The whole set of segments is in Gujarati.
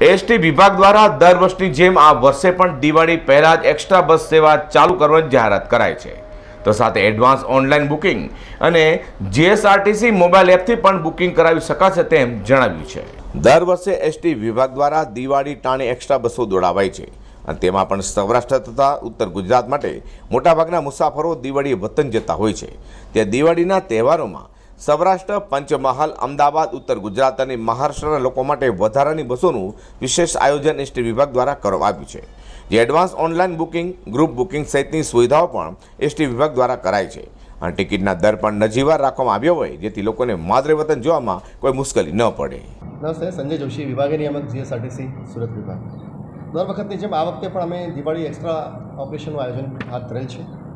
એસટી વિભાગ દ્વારા દર વર્ષની જેમ આ વર્ષે પણ દિવાળી પહેલા જ એક્સ્ટ્રા બસ સેવા ચાલુ કરવાની જાહેરાત કરાઈ છે. તો સાથે એડવાન્સ ઓનલાઈન બુકિંગ અને જીએસઆરટીસી મોબાઈલ એપથી પણ બુકિંગ કરાવી શકાશે તેમ જણાવ્યું છે. દર વર્ષે એસટી વિભાગ દ્વારા દિવાળી ટાણે એક્સ્ટ્રા બસો દોડાવાય છે. અને તેમાં પણ સૌરાષ્ટ્ર તથા ઉત્તર ગુજરાત માટે મોટાભાગના મુસાફરો દિવાળીએ વતન જતા હોય છે. ત્યાં દિવાળીના તહેવારોમાં સૌરાષ્ટ્ર, પંચમહાલ, અમદાવાદ, ઉત્તર ગુજરાત અને મહારાષ્ટ્રના લોકો માટે વધારાની બસોનું વિશેષ આયોજન એસટી વિભાગ દ્વારા કરવામાં આવ્યું છે. જે advance online booking, group booking સહિતની સુવિધાઓ પણ એસટી વિભાગ દ્વારા કરાય છે. અને ટિકિટના દર પણ નજીવાર રાખવામાં આવ્યો હોય, જેથી લોકોને માદરે વતન જોવામાં કોઈ મુશ્કેલી ન પડે. નમસ્તે, સંજય જોશી વિભાગે નિયામક, જીએસઆરટીસી, સુરત વિભાગ. દર વખતની જેમ આ વખતે પણ અમે દિવાળી એક્સ્ટ્રા ઓપરેશનનું આયોજન હાથ ધરેલ છે.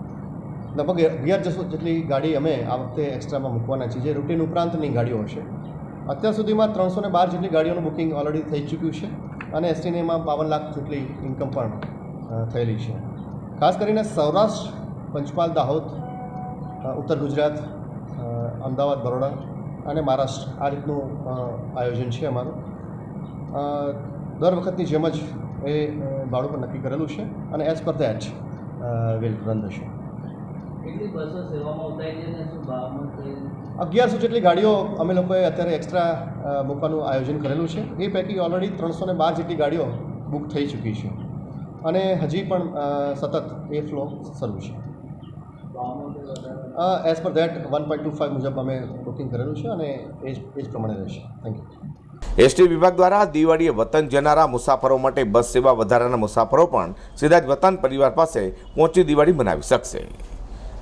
લગભગ અગિયાર જસો જેટલી ગાડી અમે આ વખતે એક્સ્ટ્રામાં મૂકવાના છીએ, જે રૂટીન ઉપરાંતની ગાડીઓ હશે. અત્યાર સુધીમાં ત્રણસો ને બાર જેટલી ગાડીઓનું બુકિંગ ઓલરેડી થઈ ચૂક્યું છે અને એસટીને એમાં બાવન લાખ જેટલી ઇન્કમ પણ થયેલી છે. ખાસ કરીને સૌરાષ્ટ્ર, પંચમહાલ, દાહોદ ઉત્તર ગુજરાત અમદાવાદ, બરોડા અને મહારાષ્ટ્ર આ રીતનું આયોજન છે અમારું. દર વખતની જેમ જ એ ભાડું પણ નક્કી કરેલું છે અને as per that well run the અગિયારસો જેટલી ગાડીઓ અમે લોકોએ અત્યારે એક્સ્ટ્રા મૂકવાનું આયોજન કરેલું છે. એ પૈકી ઓલરેડી ત્રણસો ને બાર જેટલી ગાડીઓ બુક થઈ ચૂકી છે. અને હજી પણ સતત એ ફ્લો શરૂ છે. As per that one point two five મુજબ અમે બુકિંગ કરેલું છે અને એ જ એ જ પ્રમાણે રહેશે. થેન્ક યુ એસટી વિભાગ દ્વારા દિવાળીએ વતન જનારા મુસાફરો માટે બસ સેવા વધારાના મુસાફરો પણ સીધા જ વતન પરિવાર પાસે પહોંચી દિવાળી મનાવી શકશે.